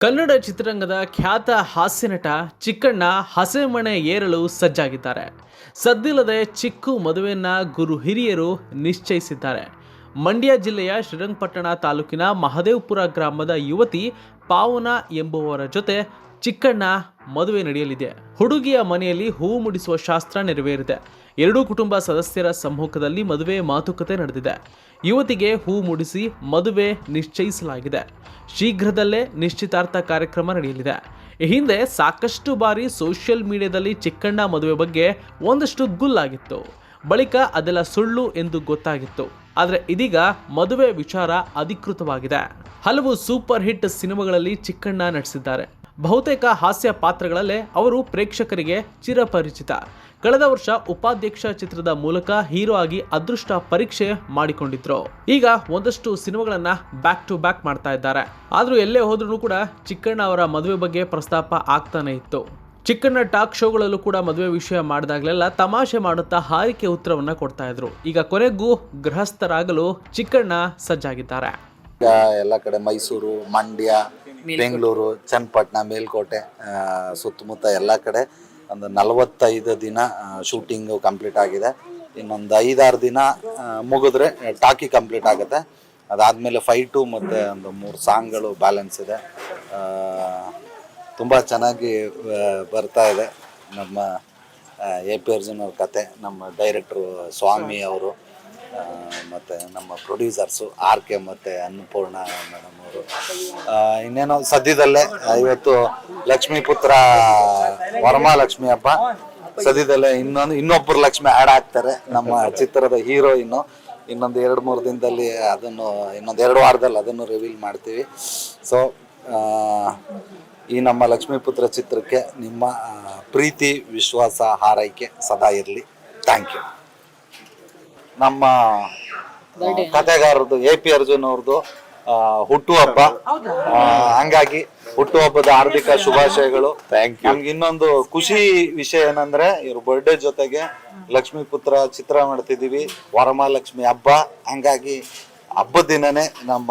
ಕನ್ನಡ ಚಿತ್ರರಂಗದ ಖ್ಯಾತ ಹಾಸ್ಯನಟ ಚಿಕ್ಕಣ್ಣ ಹಸೆಮಣೆ ಏರಲು ಸಜ್ಜಾಗಿದ್ದಾರೆ. ಸದ್ದಿಲ್ಲದೆ ಚಿಕ್ಕು ಮದುವೆಯನ್ನ ಗುರು ಹಿರಿಯರು ನಿಶ್ಚಯಿಸಿದ್ದಾರೆ. ಮಂಡ್ಯ ಜಿಲ್ಲೆಯ ಶ್ರೀರಂಗಪಟ್ಟಣ ತಾಲೂಕಿನ ಮಹದೇವ್ಪುರ ಗ್ರಾಮದ ಯುವತಿ ಪಾವನ ಎಂಬುವರ ಜೊತೆ ಚಿಕ್ಕಣ್ಣ ಮದುವೆ ನಡೆಯಲಿದೆ. ಹುಡುಗಿಯ ಮನೆಯಲ್ಲಿ ಹೂವು ಮುಡಿಸುವ ಶಾಸ್ತ್ರ ನೆರವೇರಿದೆ. ಎರಡೂ ಕುಟುಂಬ ಸದಸ್ಯರ ಸಮ್ಮುಖದಲ್ಲಿ ಮದುವೆ ಮಾತುಕತೆ ನಡೆದಿದೆ. ಯುವತಿಗೆ ಹೂ ಮುಡಿಸಿ ಮದುವೆ ನಿಶ್ಚಯಿಸಲಾಗಿದೆ. ಶೀಘ್ರದಲ್ಲೇ ನಿಶ್ಚಿತಾರ್ಥ ಕಾರ್ಯಕ್ರಮ ನಡೆಯಲಿದೆ. ಈ ಹಿಂದೆ ಸಾಕಷ್ಟು ಬಾರಿ ಸೋಷಿಯಲ್ ಮೀಡಿಯಾದಲ್ಲಿ ಚಿಕ್ಕಣ್ಣ ಮದುವೆ ಬಗ್ಗೆ ಒಂದಷ್ಟು ಗುಲ್ಲಾಗಿತ್ತು. ಬಳಿಕ ಅದೆಲ್ಲ ಸುಳ್ಳು ಎಂದು ಗೊತ್ತಾಗಿತ್ತು. ಆದರೆ ಇದೀಗ ಮದುವೆ ವಿಚಾರ ಅಧಿಕೃತವಾಗಿದೆ. ಹಲವು ಸೂಪರ್ ಹಿಟ್ ಸಿನಿಮಾಗಳಲ್ಲಿ ಚಿಕ್ಕಣ್ಣ ನಟಿಸಿದ್ದಾರೆ. ಬಹುತೇಕ ಹಾಸ್ಯ ಪಾತ್ರಗಳಲ್ಲೇ ಅವರು ಪ್ರೇಕ್ಷಕರಿಗೆ ಚಿರಪರಿಚಿತ. ಕಳೆದ ವರ್ಷ ಉಪಾಧ್ಯಕ್ಷ ಚಿತ್ರದ ಮೂಲಕ ಹೀರೋ ಆಗಿ ಅದೃಷ್ಟ ಪರೀಕ್ಷೆ ಮಾಡಿಕೊಂಡಿದ್ರು. ಈಗ ಒಂದಷ್ಟು ಸಿನಿಮಾಗಳನ್ನ ಬ್ಯಾಕ್ ಟು ಬ್ಯಾಕ್ ಮಾಡ್ತಾ ಇದ್ದಾರೆ. ಆದ್ರೂ ಎಲ್ಲೇ ಹೋದ್ರೂ ಕೂಡ ಚಿಕ್ಕಣ್ಣ ಅವರ ಮದುವೆ ಬಗ್ಗೆ ಪ್ರಸ್ತಾಪ ಆಗ್ತಾನೆ ಇತ್ತು. ಚಿಕ್ಕಣ್ಣ ಟಾಕ್ ಶೋಗಳಲ್ಲೂ ಕೂಡ ಮದುವೆ ವಿಷಯ ಮಾಡಿದಾಗಲೆಲ್ಲ ತಮಾಷೆ ಮಾಡುತ್ತಾ ಹಾರಿಕೆ ಉತ್ತರವನ್ನ ಕೊಡ್ತಾ ಇದ್ರು. ಈಗ ಕೊನೆಗೂ ಗೃಹಸ್ಥರಾಗಲು ಚಿಕ್ಕಣ್ಣ ಸಜ್ಜಾಗಿದ್ದಾರೆ. ಈಗ ಎಲ್ಲ ಕಡೆ ಮೈಸೂರು ಮಂಡ್ಯ ಬೆಂಗಳೂರು ಚನ್ನಪಟ್ಟಣ ಮೇಲ್ಕೋಟೆ ಆ, ಸುತ್ತಮುತ್ತ ಎಲ್ಲ ಕಡೆ ಒಂದು ನಲವತ್ತೈದು ದಿನ ಶೂಟಿಂಗು ಕಂಪ್ಲೀಟ್ ಆಗಿದೆ. ಇನ್ನೊಂದು ಐದಾರು ದಿನ ಆ, ಮುಗಿದ್ರೆ ಟಾಕಿ ಕಂಪ್ಲೀಟ್ ಆಗುತ್ತೆ. ಅದಾದಮೇಲೆ ಫೈಟು ಮತ್ತು ಒಂದು ಮೂರು ಸಾಂಗ್ಗಳು ಬ್ಯಾಲೆನ್ಸ್ ಇದೆ. ತುಂಬ ಚೆನ್ನಾಗಿ ಬರ್ತಾ ಇದೆ. ನಮ್ಮ ಎ ಪಿ ಅರ್ಜುನ್ ಅವ್ರ ಕತೆ ನಮ್ಮ ಡೈರೆಕ್ಟ್ರು ಸ್ವಾಮಿ ಅವರು ಮತ್ತು ನಮ್ಮ ಪ್ರೊಡ್ಯೂಸರ್ಸು ಆರ್ ಕೆ ಮತ್ತು ಅನ್ನಪೂರ್ಣ ಮೇಡಮ್ ಅವರು. ಇನ್ನೇನೋ ಸದ್ಯದಲ್ಲೇ ಇವತ್ತು ಲಕ್ಷ್ಮೀ ಪುತ್ರ ವರಮಹಾಲಕ್ಷ್ಮಿ ಹಬ್ಬ. ಸದ್ಯದಲ್ಲೇ ಇನ್ನೊಂದು ಇನ್ನೊಬ್ಬರು ಲಕ್ಷ್ಮಿ ಆ್ಯಡ್ ಆಗ್ತಾರೆ. ನಮ್ಮ ಚಿತ್ರದ ಹೀರೋಯಿನ್ನು ಇನ್ನೊಂದು ಎರಡು ಮೂರು ದಿನದಲ್ಲಿ ಅದನ್ನು ಇನ್ನೊಂದು ಎರಡು ವಾರದಲ್ಲಿ ಅದನ್ನು ರಿವೀಲ್ ಮಾಡ್ತೀವಿ. ಸೊ ಈ ನಮ್ಮ ಲಕ್ಷ್ಮೀಪುತ್ರ ಚಿತ್ರಕ್ಕೆ ನಿಮ್ಮ ಪ್ರೀತಿ ವಿಶ್ವಾಸ ಹಾರೈಕೆ ಸದಾ ಇರಲಿ. ಥ್ಯಾಂಕ್ ಯು ನಮ್ಮ ಕಥೆಗಾರರದು ಎ ಪಿ ಅರ್ಜುನ್ ಅವ್ರದ್ದು ಹುಟ್ಟು ಹಬ್ಬ. ಆ, ಹಂಗಾಗಿ ಹುಟ್ಟುಹಬ್ಬದ ಹಾರ್ದಿಕ ಶುಭಾಶಯಗಳು. ಥ್ಯಾಂಕ್ ಯು ನಮ್ಗೆ ಇನ್ನೊಂದು ಖುಷಿ ವಿಷಯ ಏನಂದ್ರೆ ಇವ್ರ ಬರ್ಡೇ ಜೊತೆಗೆ ಲಕ್ಷ್ಮೀ ಪುತ್ರ ಚಿತ್ರ ಮಾಡ್ತಿದೀವಿ ವರಮಹಾಲಕ್ಷ್ಮಿ ಹಬ್ಬ. ಹಂಗಾಗಿ ಹಬ್ಬದ ದಿನನೇ ನಮ್ಮ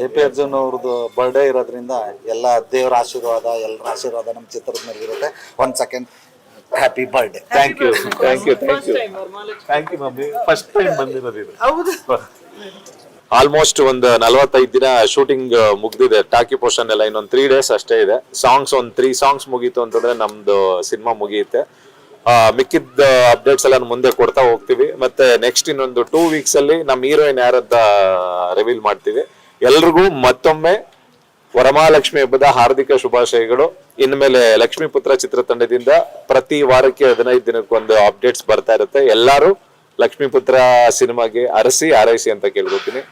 ಎ ಪಿ ಅರ್ಜುನ್ ಅವ್ರದ್ದು ಬರ್ಡೇ ಇರೋದ್ರಿಂದ ಎಲ್ಲ ದೇವರ ಆಶೀರ್ವಾದ ಎಲ್ಲರ ಆಶೀರ್ವಾದ ನಮ್ಮ ಚಿತ್ರದ ಮೇಲೆ ಇರುತ್ತೆ. ಒಂದ್ second happy birthday thank you thank you thank you thank you mummy. First time ಬಂದಿರೋದು ಇದು. ಆಲ್ಮೋಸ್ಟ್ ಒಂದು ನಲವತ್ತೈದು ದಿನ ಶೂಟಿಂಗ್ ಮುಗ್ದಿದೆ. ಟಾಕಿ ಪೋರ್ಷನ್ ಎಲ್ಲ ಇನ್ನೊಂದು ತ್ರೀ ಡೇಸ್ ಅಷ್ಟೇ ಇದೆ. ಸಾಂಗ್ಸ್ ಒಂದು ತ್ರೀ ಸಾಂಗ್ಸ್ ಮುಗೀತು ಅಂತಂದ್ರೆ ನಮ್ದು ಸಿನಿಮಾ ಮುಗಿಯುತ್ತೆ. ಮಿಕ್ಕಿದ್ದ ಅಪ್ಡೇಟ್ಸ್ ಎಲ್ಲ ಮುಂದೆ ಕೊಡ್ತಾ ಹೋಗ್ತೀವಿ. ಮತ್ತೆ ನೆಕ್ಸ್ಟ್ ಇನ್ನೊಂದು ಟೂ ವೀಕ್ಸ್ ಅಲ್ಲಿ ನಮ್ಮ ಹೀರೋಯಿನ್ ಯಾರಂತ ರಿವೀಲ್ ಮಾಡ್ತೀವಿ. ಎಲ್ರಿಗೂ ಮತ್ತೊಮ್ಮೆ ವರಮಹಾಲಕ್ಷ್ಮಿ ಹಬ್ಬದ ಹಾರ್ದಿಕ ಶುಭಾಶಯಗಳು. ಇನ್ಮೇಲೆ ಲಕ್ಷ್ಮೀ ಪುತ್ರ ಚಿತ್ರತಂಡದಿಂದ ಪ್ರತಿ ವಾರಕ್ಕೆ ಹದಿನೈದು ದಿನಕ್ಕೊಂದು ಅಪ್ಡೇಟ್ಸ್ ಬರ್ತಾ ಇರುತ್ತೆ. ಎಲ್ಲರೂ ಲಕ್ಷ್ಮೀ ಪುತ್ರ ಸಿನಿಮಾಗೆ ಅರಸಿ ಆರೈಸಿ ಅಂತ ಕೇಳ್ಕೊತೀನಿ.